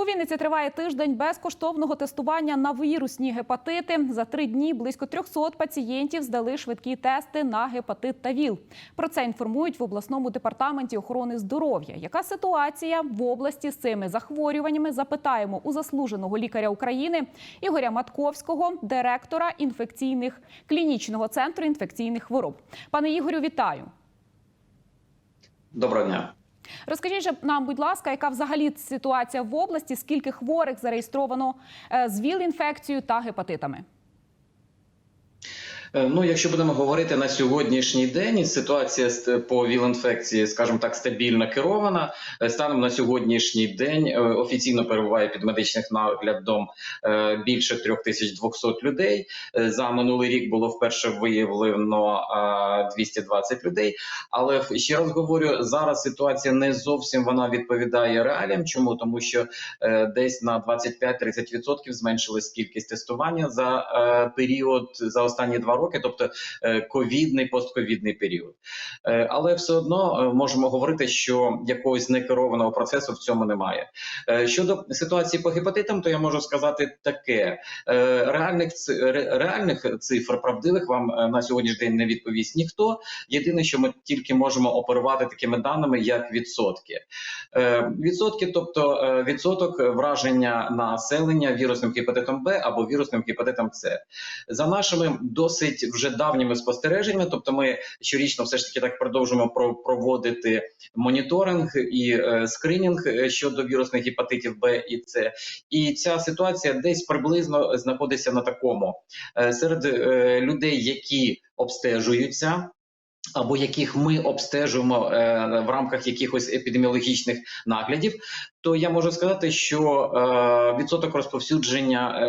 У Вінниці триває тиждень безкоштовного тестування на вірусні гепатити. За три дні близько 300 пацієнтів здали швидкі тести на гепатит та ВІЛ. Про це інформують в обласному департаменті охорони здоров'я. Яка ситуація в області з цими захворюваннями? Запитаємо у заслуженого лікаря України Ігоря Матковського, директора інфекційних клінічного центру інфекційних хвороб. Пане Ігорю, вітаю. Доброго дня. Розкажіть же нам, будь ласка, яка взагалі ситуація в області? Скільки хворих зареєстровано е, з ВІЛ-інфекцією та гепатитами? Е, Ну, якщо будемо говорити на сьогоднішній день, ситуація з- по ВІЛ-інфекції, скажімо так, стабільно керована. Е, Станом на сьогоднішній день е, офіційно перебуває під медичним наглядом е, більше 3200 людей. Е, За минулий рік було вперше виявлено е, 220 людей. Але ще раз говорю, зараз ситуація не зовсім вона відповідає реаліям. Чому тому, що е, десь на 25-30% зменшилась кількість тестування за е, період за останні два роки, тобто е, ковідний постковідний період. Е, Але все одно е, можемо говорити, що якогось некерованого процесу в цьому немає. Щодо ситуації по гепатитам, то я можу сказати таке: реальних реальних цифр правдивих вам на сьогоднішній день не відповість ніхто. Єдине, що ми тільки можемо оперувати такими даними, як відсотки. Відсотки, тобто відсоток враження населення вірусним гепатитом Б або вірусним гепатитом С. За нашими досить вже давніми спостереженнями, тобто ми щорічно все ж таки так продовжуємо про- проводити моніторинг і е, скринінг е, щодо вірусних гепатитів Б і С. І ця ситуація десь приблизно знаходиться на такому Е, серед людей, які обстежуються. Або яких ми обстежуємо е, в рамках якихось епідеміологічних наглядів, то я можу сказати, що е, відсоток розповсюдження е,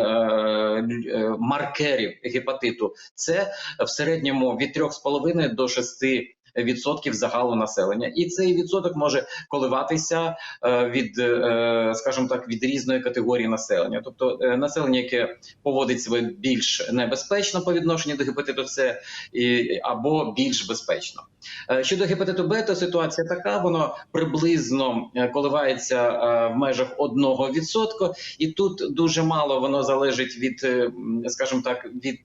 е, маркерів гепатиту це в середньому від 3,5 до 6 відсотків загалу населення, і цей відсоток може коливатися е, від, е, скажімо так, від різної категорії населення. Тобто е, населення, яке поводить себе більш небезпечно по відношенню до гепатиту С, або більш безпечно. Щодо гепатиту Б, то ситуація така: воно приблизно коливається в межах 1%, і тут дуже мало воно залежить від, скажімо так, від.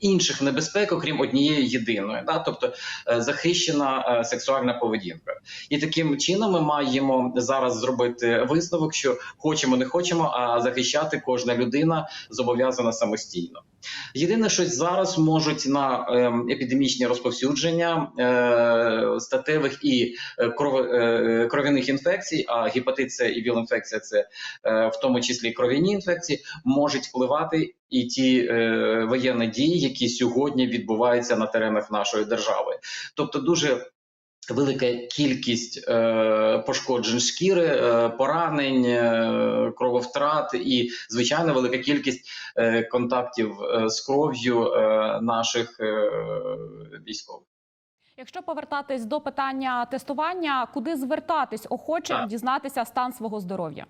Інших небезпек, окрім однієї єдиної, да, тобто е, захищена е, сексуальна поведінка, і таким чином ми маємо зараз зробити висновок, що хочемо, не хочемо, а захищати кожна людина зобов'язана самостійно. Єдине, що зараз можуть на ем, епідемічні розповсюдження е, статевих і е, е, кров'яних інфекцій, а гепатит С і віл-інфекція це в тому числі кров'яні інфекції, можуть впливати і ті воєнні дії, які сьогодні відбуваються на теренах нашої держави. Тобто дуже Велика кількість е, пошкоджень шкіри, е, поранень, е, крововтрат і звичайно велика кількість е, контактів е, з кров'ю е, наших е, військових. Якщо повертатись до питання тестування, куди звертатись охоче Так. дізнатися стан свого здоров'я?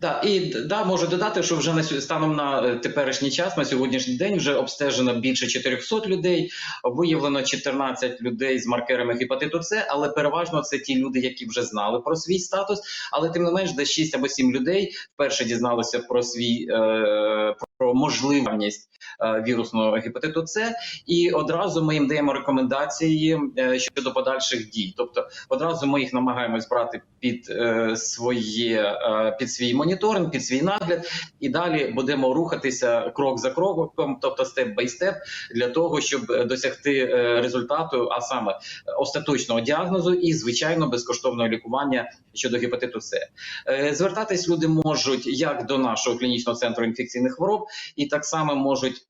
Да, і да, можу додати, що вже на станом на е, теперішній час, на сьогоднішній день, вже обстежено більше 400 людей. Виявлено 14 людей з маркерами гепатиту С, але переважно це ті люди, які вже знали про свій статус. Але тим не менш, десь 6 або 7 людей вперше дізналися про свій е, про можливість е, вірусного гепатиту С, і одразу ми їм даємо рекомендації щодо подальших дій. Тобто, одразу ми їх намагаємось брати під своє під свій моніторинг, під свій нагляд, і далі будемо рухатися крок за кроком, тобто степ бай степ, для того, щоб е, досягти е, результату, а саме е, остаточного діагнозу і звичайно безкоштовного лікування щодо гепатиту С. Звертатись люди можуть як до нашого клінічного центру інфекційних хвороб, і так само можуть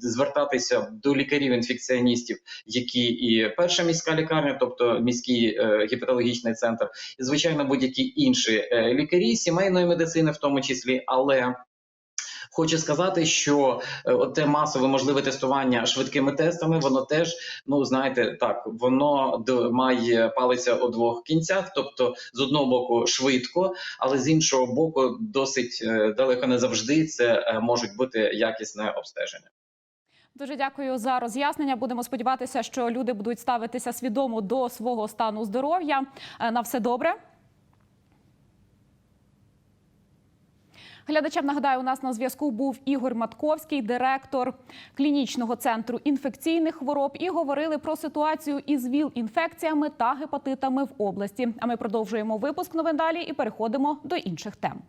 звертатися до лікарів-інфекціоністів, які і перша міська лікарня, тобто міський гепатологічний центр, і звичайно будь-які інші лікарі сімейної медицини, в тому числі, але. Хочу сказати, що е, те масове можливе тестування швидкими тестами, воно теж, ну знаєте, так воно має палиця у двох кінцях, тобто з одного боку швидко, але з іншого боку, досить е, далеко не завжди це е, можуть бути якісне обстеження. Дуже дякую за роз'яснення. Будемо сподіватися, що люди будуть ставитися свідомо до свого стану здоров'я. На все добре. Глядачам нагадаю, у нас на зв'язку був Ігор Матковський, директор клінічного центру інфекційних хвороб, і говорили про ситуацію із ВІЛ-інфекціями та гепатитами в області. А ми продовжуємо випуск новин далі і переходимо до інших тем.